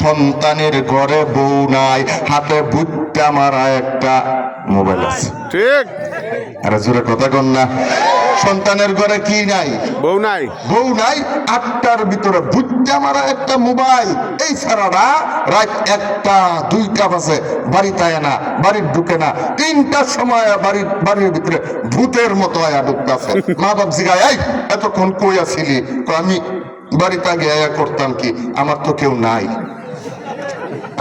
সন্তানের ঘরে বউ নাই হাতে বুটটা মারা একটা মোবাইল আছে। ঠিক। আরে জোরে কথা কন না। সন্তানের ঘরে কি নাই? বউ নাই। বউ নাই আটটার ভিতরে বুটটা মারা একটা মোবাইল। এই ছাড়ারা রাত একটা দুইটা বাজে বাড়িতে আয় না বাড়ির ঢুকে না। তিনটার সময় বাড়ির বাড়ির ভিতরে ভূতের মতো আয়া ঢুকতেছে। মা বাপ জিগায় এতক্ষণ কই আসিলি? আমি বাড়িতে আগে আয়া করতাম কি? আমার তো কেউ নাই।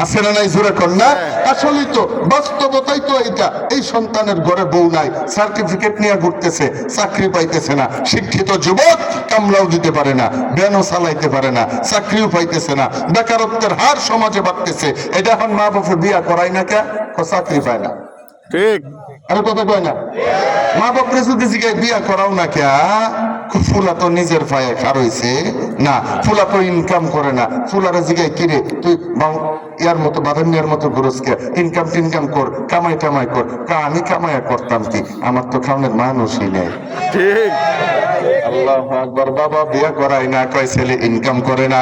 আছে না নাই জোরে কর না? আসলেই তো বাস্তবতাই তো এটা এই সন্তানের ঘরে বউ নাই সার্টিফিকেট নিয়ে ঘুরতেছে চাকরি পাইতেছে না। শিক্ষিত যুবক কামলাও দিতে পারে না ব্যানও চালাইতে পারে না চাকরিও পাইতেছে না। বেকারত্বের হার সমাজে বাড়তেছে। এটা এখন মা বাপে বিয়া করাই না কে চাকরি পায় না। ঠিক। আরে কথা কয় না? মা বাপরে যদি জিগায় বিয়া করাও না কে? ফুলা তো নিজের পায়ে খারইছে না ফুলা তো ইনকাম করে না। ফুলারে জিগাই কিরে তুই ইয়ার মতো বাদানিয়ার মতো ঘুরস কে? ইনকাম টিনকাম কর কামাই টামাই কর। কা আমি কামাইয়া করতাম কি? আমার তো খাওয়ানোর মানুষই নেই। ঠিক। আল্লাহ আকবার বাবা বিয়া করাই না কয় ছেলে ইনকাম করে না।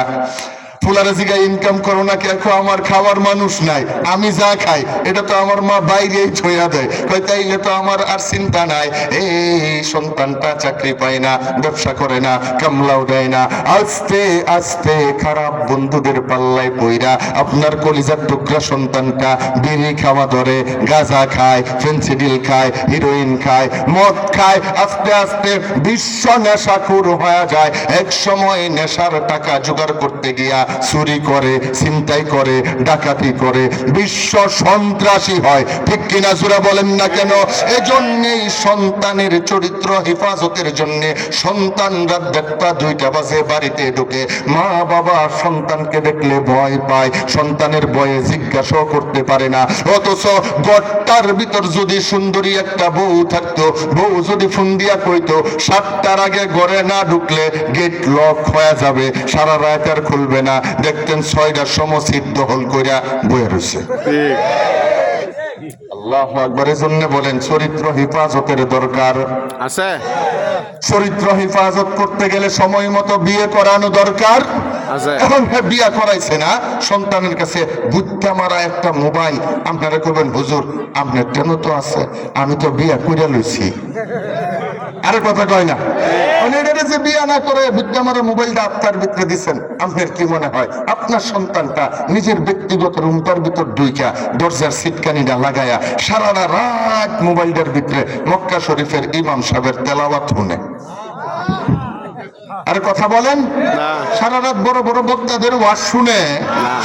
ফুলারে জিগা ইনকাম করো না কেন আমার খাওয়ার মানুষ নাই, আমি যা খাই, এটা তো আমার মা বাইরেই ছয়া দেয়। কয় তাইলে তো আমার আর চিন্তা নাই। এই সন্তানটা চাকরি পায় না, ব্যবসা করে না, কামলাও দেয় না। আস্তে আস্তে খারাপ বন্ধুদের পাল্লায় পইরা আপনার কলিজার টুকরা সন্তানটা বিড়ি খাওয়া ধরে, গাঁজা খায় ফেন্সিডিল খায় হিরোইন খায়, মদ খায়, আস্তে আস্তে বিশ্ব নেশাখুর হয়ে যায়। এক সময় নেশার টাকা জোগাড় করতে গিয়া চুরি করে, ছিনতাই করে, ডাকাতি করে, বিশ্ব সন্ত্রাসী হয়। ঠিক কিনা জোরা বলেন না কেন? এজন্যই সন্তানের চরিত্র হেফাজতের জন্য সন্তান রাত দেড়টা, দুইটা বাজে বাড়িতে ঢুকে। মা বাবা সন্তানকে দেখলে ভয় পায়, সন্তানের ভয়ে জিজ্ঞাসাও করতে পারে না। অথচ গড়টার ভিতর যদি সুন্দরী একটা বউ থাকতো, বউ যদি ফুন্দিয়া কইতো, সাতটার আগে ঘরে না ঢুকলে গেট লক হয়ে যাবে, সারা রাত খুলবে না। দেখতেন ছয়টার সময় সিট দখল কইরা বয়ে রয়েছে আল্লাহ আকবরের জন্য বলেন চরিত্র হেফাজতের দরকার। আছে। চরিত্র হেফাজত করতে গেলে সময় মতো বিয়ে করানো দরকার। এখন বিয়া করাইছে না সন্তানের কাছে বুদ্ধা মারা একটা মোবাইল। আপনারা করবেন হুজুর আপনার কেন তো আছে আমি তো বিয়া করে লইছি। আরে কথা কয় না। এটা যে বিয়া না করে বুদ্ধা মারা মোবাইলটা আপনার ভিতরে দিচ্ছেন আপনার কি মনে হয়? আপনার সন্তানটা নিজের ব্যক্তিগত রুমটার ভিতর দুইটা দরজার সিটকানিটা লাগায়া সারাটা রাত মোবাইলটার ভিতরে মক্কা শরীফের ইমাম সাহেবের তেলাওয়াত শুনে। আরে কথা বলেন? সারা রাত বড় বড় বক্তাদের ওয়াজ শুনে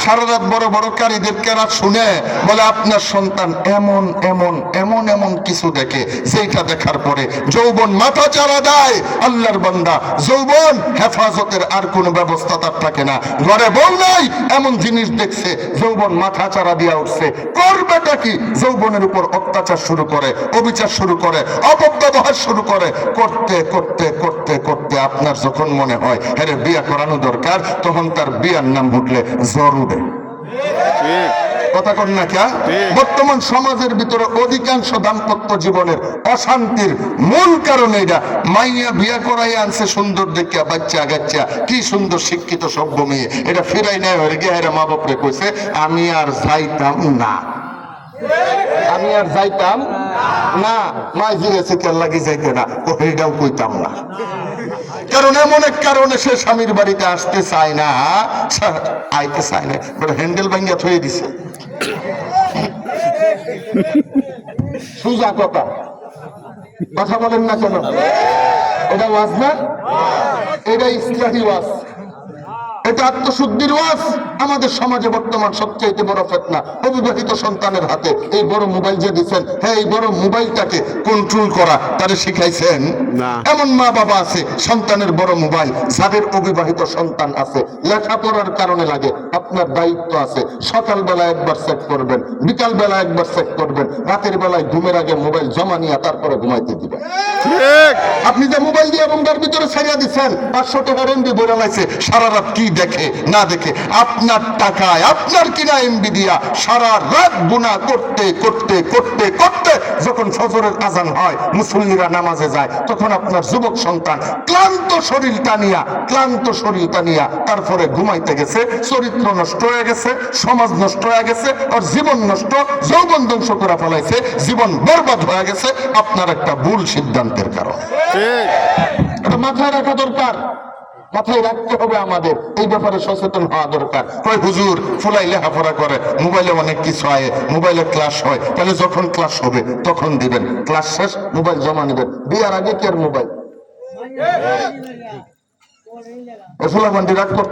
সারা রাত বড় বড় কারীদের কেরাত শুনে বলে আপনার সন্তান এমন এমন এমন এমন কিছু দেখে যেটা দেখার পরে যৌবন মাথা চারা দেয়। আল্লাহর বান্দা যৌবন হেফাজতের আর কোনো ব্যবস্থা তার থাকে না। ঘরে বউ নাই এমন জিনিস দেখছে যৌবন মাথা চারা দিয়া উঠছে। করবেটা কি? যৌবনের উপর অত্যাচার শুরু করে অবিচার শুরু করে অপব্যবহার শুরু করে। করতে করতে করতে করতে আপনার যখন মনে হয় হ্যাঁ বিয়া করানো দরকার তখন তার বিয়ার নাম উঠলে জরুরে। কথা কন না কে বর্তমান সমাজের ভিতরে অধিকাংশ দাম্পত্য জীবনের অশান্তির মূল কারণ এটা মাইয়া বিয়া করাই আনছে সুন্দর দেখিয়া বাচ্চা গাচ্চা কি সুন্দর শিক্ষিত সভ্য মেয়ে। এটা ফিরাই নেয় হয়ে গিয়ে এরা মা বাপরে কইছে আমি আর যাইতাম না। আমি আর যাইতাম না। মা জিগেছে কে লাগি যাইতে না? ও এইটাও কইতাম না। কারণ এমন এক কারণে সে স্বামীর বাড়িতে আসতে চায় না। আইতে চায় না। হ্যান্ডেল ভাঙ্গিয়া থয়ে দিছে। সুজা কথা। কথা বলেন না কেন? এটা ওয়াজ না? এটা ইসলামী ওয়াজ। এটা আত্মশুদ্ধির ওয়াজ। আমাদের সমাজে বর্তমান সবচেয়ে বড় ফেতনা অবিবাহিত সন্তানের হাতে। এই বড় মোবাইল যে দিচ্ছেন হ্যাঁ এই বড় মোবাইলটাকে কন্ট্রোল করা তারে শিখাইছেন? এমন মা বাবা আছে সন্তানের বড় মোবাইল যাদের অবিবাহিত সন্তান আছে। লেখাপড়ার কারণে লাগে আপনার দায়িত্ব আছে। সকালবেলা একবার চেক করবেন বিকাল বেলা একবার চেক করবেন রাতের বেলায় ঘুমের আগে মোবাইল জমা নিয়ে তারপরে ঘুমাইতে দিবেন। আপনি যে মোবাইল দিয়ে এবং তার ভিতরে ছেড়ে দিচ্ছেন পাঁচশো টাকার এমবি বইরা লাগছে সারা রাত কি দেখে না দেখে আপনার টাকায় আপনার কিনা এমবি দিয়া সারা রাত গুণা করতে করতে করতে করতে যখন ফজরের আজান হয় মুসল্লিরা নামাজে যায় তখন আপনার যুবক সন্তান ক্লান্ত শরীর টানিয়া ক্লান্ত শরীর টানিয়া তারপরে ঘুমাইতে গেছে চরিত্র নষ্ট হয়ে গেছে সমাজ নষ্ট হয়ে গেছে আর জীবন নষ্ট যৌবন ধ্বংস করে ফেলাইছে জীবন বরবাদ হয়ে গেছে আপনার একটা ভুল সিদ্ধান্তের কারণ। এটা মাথায় রাখা দরকার। মাথায় রাখতে হবে আমাদের। এই ব্যাপারে সচেতন হওয়া দরকার। কয়, হুজুর, ফুলাই লেখাপড়া করে। মোবাইলে অনেক কিছু হয় মোবাইলে ক্লাস হয়। তাহলে যখন ক্লাস হবে, তখন দিবেন। ক্লাস শেষ, মোবাইল জমা নেবেন। বিয়ার আগে কি আর মোবাইল? রাগ তো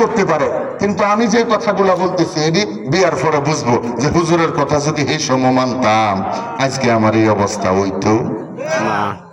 করতে পারে। কিন্তু আমি যে কথাগুলো বলতেছি এটি বিয়ার পরে বুঝব যে হুজুরের কথা যদি এই সময় মানতাম আজকে আমার এই অবস্থা হইতো। না